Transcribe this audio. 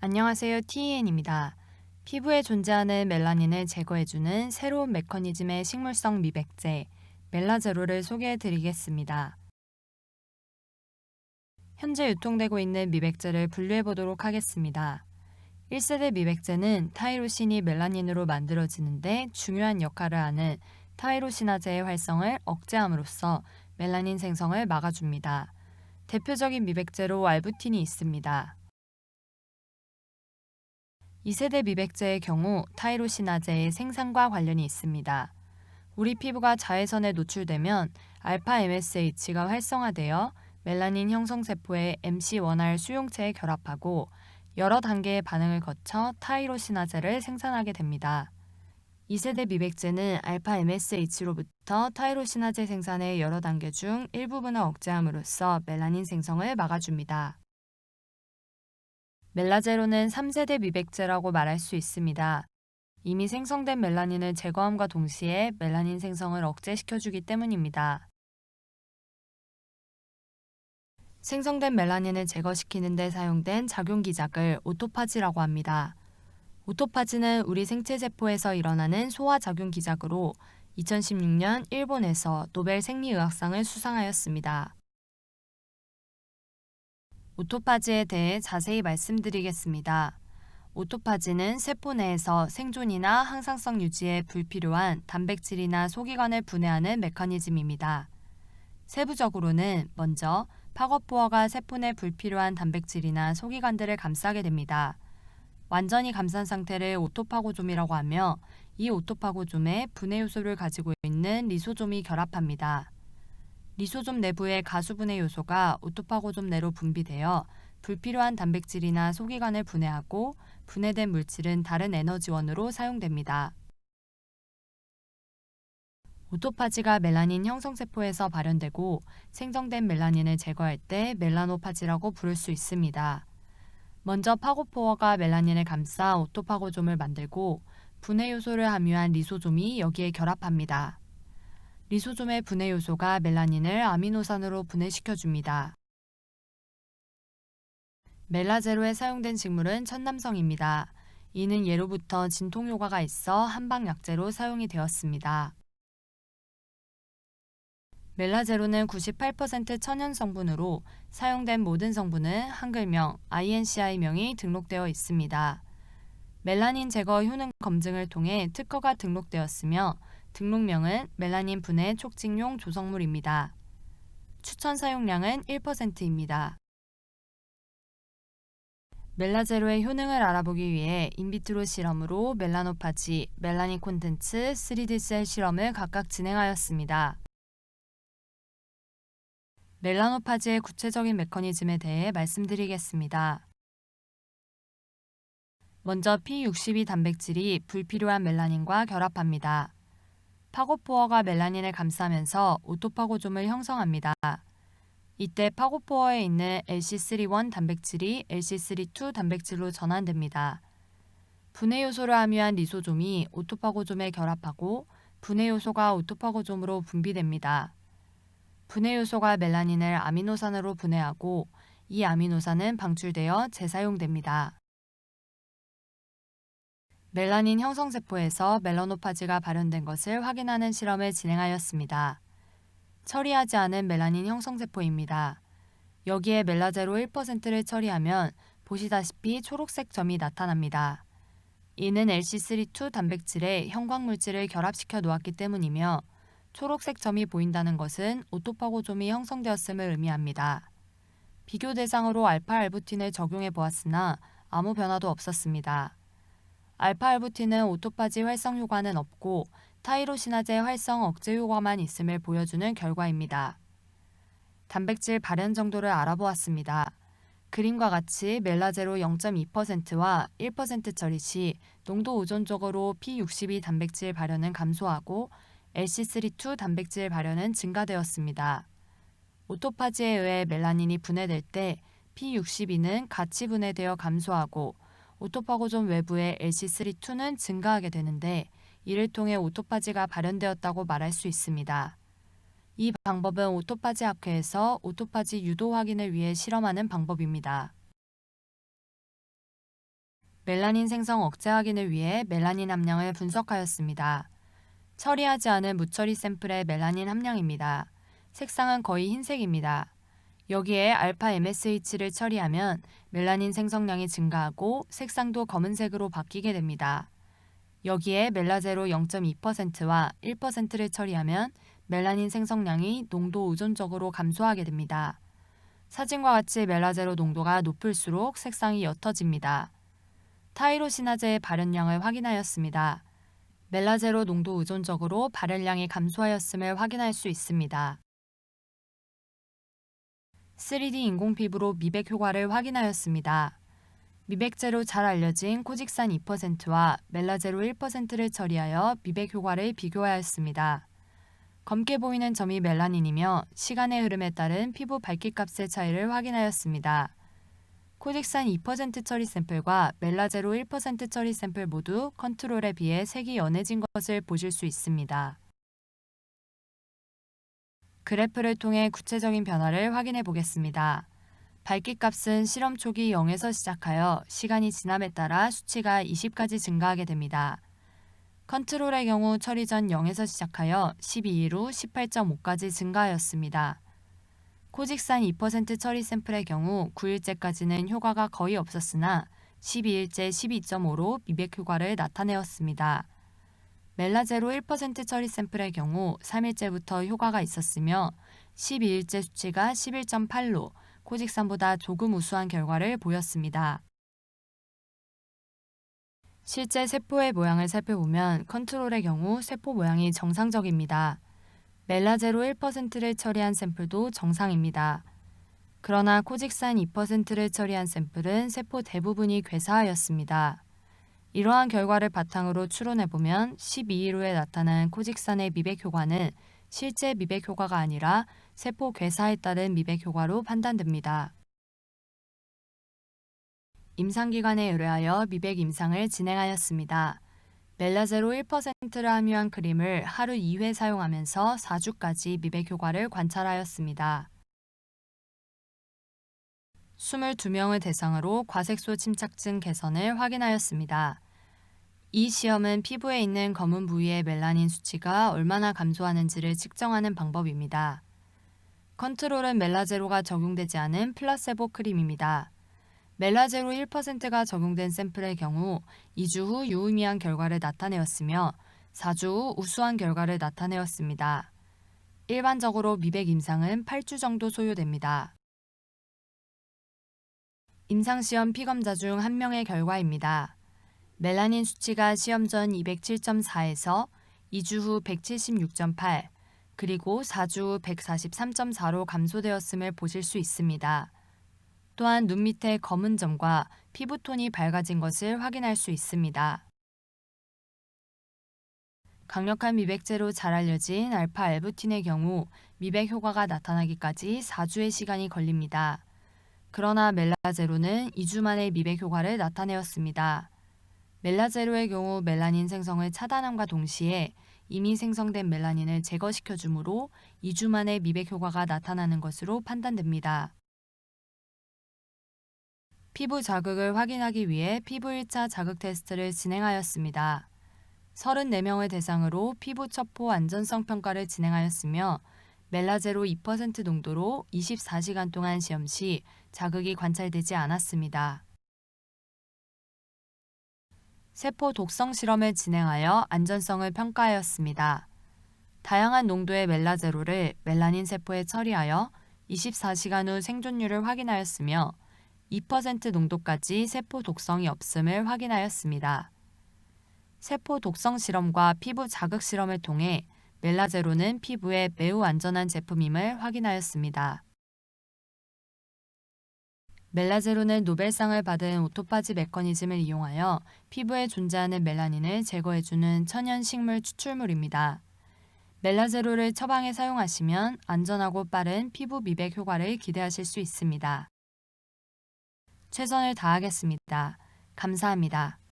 안녕하세요. TEN입니다. 피부에 존재하는 멜라닌을 제거해주는 새로운 메커니즘의 식물성 미백제, 멜라제로를 소개해 드리겠습니다. 현재 유통되고 있는 미백제를 분류해 보도록 하겠습니다. 1세대 미백제는 타이로신이 멜라닌으로 만들어지는데 중요한 역할을 하는 타이로시나제의 활성을 억제함으로써 멜라닌 생성을 막아줍니다. 대표적인 미백제로 알부틴이 있습니다. 2세대 미백제의 경우 타이로시나제의 생산과 관련이 있습니다. 우리 피부가 자외선에 노출되면 알파 MSH가 활성화되어 멜라닌 형성 세포의 MC1R 수용체에 결합하고 여러 단계의 반응을 거쳐 타이로시나제를 생산하게 됩니다. 2세대 미백제는 알파 MSH로부터 타이로시나제 생산의 여러 단계 중 일부분을 억제함으로써 멜라닌 생성을 막아줍니다. 멜라제로는 3세대 미백제라고 말할 수 있습니다. 이미 생성된 멜라닌을 제거함과 동시에 멜라닌 생성을 억제시켜주기 때문입니다. 생성된 멜라닌을 제거시키는 데 사용된 작용기작을 오토파지라고 합니다. 오토파지는 우리 생체 세포에서 일어나는 소화 작용 기작으로 2016년 일본에서 노벨 생리의학상을 수상하였습니다. 오토파지에 대해 자세히 말씀드리겠습니다. 오토파지는 세포 내에서 생존이나 항상성 유지에 불필요한 단백질이나 소기관을 분해하는 메커니즘입니다. 세부적으로는 먼저 파거포어가 세포 내 불필요한 단백질이나 소기관들을 감싸게 됩니다. 완전히 감싼 상태를 오토파고좀이라고 하며 이 오토파고좀에 분해 요소를 가지고 있는 리소좀이 결합합니다. 리소좀 내부의 가수분해 요소가 오토파고좀 내로 분비되어 불필요한 단백질이나 소기관을 분해하고 분해된 물질은 다른 에너지원으로 사용됩니다. 오토파지가 멜라닌 형성세포에서 발현되고 생성된 멜라닌을 제거할 때 멜라노파지라고 부를 수 있습니다. 먼저 파고포어가 멜라닌을 감싸 오토파고좀을 만들고 분해 요소를 함유한 리소좀이 여기에 결합합니다. 리소좀의 분해 요소가 멜라닌을 아미노산으로 분해시켜줍니다. 멜라제로에 사용된 식물은 천남성입니다. 이는 예로부터 진통 효과가 있어 한방 약제로 사용이 되었습니다. 멜라제로는 98% 천연 성분으로 사용된 모든 성분은 한글명 INCI명이 등록되어 있습니다. 멜라닌 제거 효능 검증을 통해 특허가 등록되었으며 등록명은 멜라닌 분해 촉진용 조성물입니다. 추천 사용량은 1%입니다. 멜라제로의 효능을 알아보기 위해 인비트로 실험으로 멜라노파지, 멜라닌 콘텐츠, 3D셀 실험을 각각 진행하였습니다. 멜라노파지의 구체적인 메커니즘에 대해 말씀드리겠습니다. 먼저 P62 단백질이 불필요한 멜라닌과 결합합니다. 파고포어가 멜라닌을 감싸면서 오토파고좀을 형성합니다. 이때 파고포어에 있는 LC31 단백질이 LC32 단백질로 전환됩니다. 분해 요소를 함유한 리소좀이 오토파고좀에 결합하고 분해 요소가 오토파고좀으로 분비됩니다. 분해 요소가 멜라닌을 아미노산으로 분해하고 이 아미노산은 방출되어 재사용됩니다. 멜라닌 형성세포에서 멜라노파지가 발현된 것을 확인하는 실험을 진행하였습니다. 처리하지 않은 멜라닌 형성세포입니다. 여기에 멜라제로 1%를 처리하면 보시다시피 초록색 점이 나타납니다. 이는 LC32 단백질에 형광물질을 결합시켜 놓았기 때문이며 초록색 점이 보인다는 것은 오토파고좀이 형성되었음을 의미합니다. 비교 대상으로 알파알부틴을 적용해 보았으나 아무 변화도 없었습니다. 알파알부틴은 오토파지 활성 효과는 없고 타이로시나제 활성 억제 효과만 있음을 보여주는 결과입니다. 단백질 발현 정도를 알아보았습니다. 그림과 같이 멜라제로 0.2%와 1% 처리 시 농도 의존적으로 P62 단백질 발현은 감소하고 LC32 단백질 발현은 증가되었습니다. 오토파지에 의해 멜라닌이 분해될 때 P62는 같이 분해되어 감소하고 오토파고존 외부의 LC32는 증가하게 되는데 이를 통해 오토파지가 발현되었다고 말할 수 있습니다. 이 방법은 오토파지 학회에서 오토파지 유도 확인을 위해 실험하는 방법입니다. 멜라닌 생성 억제 확인을 위해 멜라닌 함량을 분석하였습니다. 처리하지 않은 무처리 샘플의 멜라닌 함량입니다. 색상은 거의 흰색입니다. 여기에 알파 MSH를 처리하면 멜라닌 생성량이 증가하고 색상도 검은색으로 바뀌게 됩니다. 여기에 멜라제로 0.2%와 1%를 처리하면 멜라닌 생성량이 농도 의존적으로 감소하게 됩니다. 사진과 같이 멜라제로 농도가 높을수록 색상이 옅어집니다. 타이로시나제의 발현량을 확인하였습니다. 멜라제로 농도 의존적으로 발현량이 감소하였음을 확인할 수 있습니다. 3D 인공 피부로 미백 효과를 확인하였습니다. 미백제로 잘 알려진 코직산 2%와 멜라제로 1%를 처리하여 미백 효과를 비교하였습니다. 검게 보이는 점이 멜라닌이며 시간의 흐름에 따른 피부 밝기 값의 차이를 확인하였습니다. 코직산 2% 처리 샘플과 멜라제로 1% 처리 샘플 모두 컨트롤에 비해 색이 연해진 것을 보실 수 있습니다. 그래프를 통해 구체적인 변화를 확인해 보겠습니다. 밝기 값은 실험 초기 0에서 시작하여 시간이 지남에 따라 수치가 20까지 증가하게 됩니다. 컨트롤의 경우 처리 전 0에서 시작하여 12일 후 18.5까지 증가하였습니다. 코직산 2% 처리 샘플의 경우 9일째까지는 효과가 거의 없었으나 12일째 12.5로 미백 효과를 나타내었습니다. 멜라제로 1% 처리 샘플의 경우 3일째부터 효과가 있었으며 12일째 수치가 11.8로 코직산보다 조금 우수한 결과를 보였습니다. 실제 세포의 모양을 살펴보면 컨트롤의 경우 세포 모양이 정상적입니다. 멜라제로 1%를 처리한 샘플도 정상입니다. 그러나 코직산 2%를 처리한 샘플은 세포 대부분이 괴사하였습니다. 이러한 결과를 바탕으로 추론해보면 12일 후에 나타난 코직산의 미백 효과는 실제 미백 효과가 아니라 세포 괴사에 따른 미백 효과로 판단됩니다. 임상기관에 의뢰하여 미백 임상을 진행하였습니다. 멜라제로 1%를 함유한 크림을 하루 2회 사용하면서 4주까지 미백 효과를 관찰하였습니다. 22명을 대상으로 과색소 침착증 개선을 확인하였습니다. 이 시험은 피부에 있는 검은 부위의 멜라닌 수치가 얼마나 감소하는지를 측정하는 방법입니다. 컨트롤은 멜라제로가 적용되지 않은 플라세보 크림입니다. 멜라제로 1%가 적용된 샘플의 경우 2주 후 유의미한 결과를 나타내었으며 4주 후 우수한 결과를 나타내었습니다. 일반적으로 미백 임상은 8주 정도 소요됩니다. 임상시험 피검자 중 한 명의 결과입니다. 멜라닌 수치가 시험 전 207.4에서 2주 후 176.8, 그리고 4주 후 143.4로 감소되었음을 보실 수 있습니다. 또한 눈 밑에 검은 점과 피부톤이 밝아진 것을 확인할 수 있습니다. 강력한 미백제로 잘 알려진 알파 알부틴의 경우 미백 효과가 나타나기까지 4주의 시간이 걸립니다. 그러나 멜라제로는 2주 만에 미백 효과를 나타내었습니다. 멜라제로의 경우 멜라닌 생성을 차단함과 동시에 이미 생성된 멜라닌을 제거시켜 주므로 2주 만에 미백 효과가 나타나는 것으로 판단됩니다. 피부 자극을 확인하기 위해 피부 1차 자극 테스트를 진행하였습니다. 34명을 대상으로 피부 첩보 안전성 평가를 진행하였으며 멜라제로 2% 농도로 24시간 동안 시험 시 자극이 관찰되지 않았습니다. 세포 독성 실험을 진행하여 안전성을 평가하였습니다. 다양한 농도의 멜라제로를 멜라닌 세포에 처리하여 24시간 후 생존율을 확인하였으며 2% 농도까지 세포 독성이 없음을 확인하였습니다. 세포 독성 실험과 피부 자극 실험을 통해 멜라제로는 피부에 매우 안전한 제품임을 확인하였습니다. 멜라제로는 노벨상을 받은 오토파지 메커니즘을 이용하여 피부에 존재하는 멜라닌을 제거해주는 천연 식물 추출물입니다. 멜라제로를 처방에 사용하시면 안전하고 빠른 피부 미백 효과를 기대하실 수 있습니다. 최선을 다하겠습니다. 감사합니다.